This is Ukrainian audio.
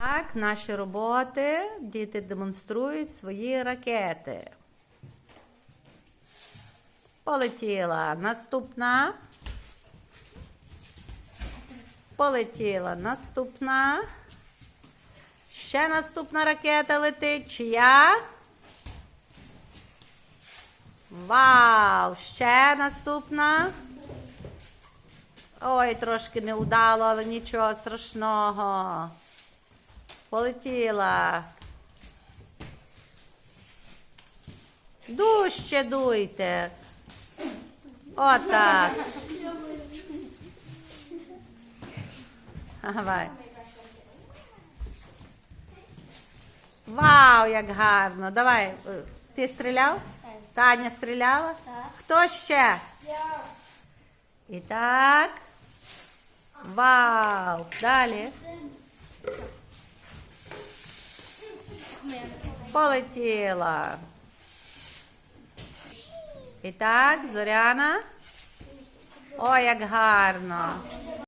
Так, наші роботи. Діти демонструють свої ракети. Полетіла. Наступна. Полетіла. Наступна. Ще наступна ракета летить. Чия? Вау! Ще наступна. Ой, трошки не вдало, але нічого страшного. Полетіла. Дужче дуйте. Отак. Давай. Вау, як гарно. Давай. е, Ти стріляв? Таня стріляла? Так. Хто ще? Я. І так. Вау! Далі. Полетіла. І так, Зоряна. Ой, як гарно.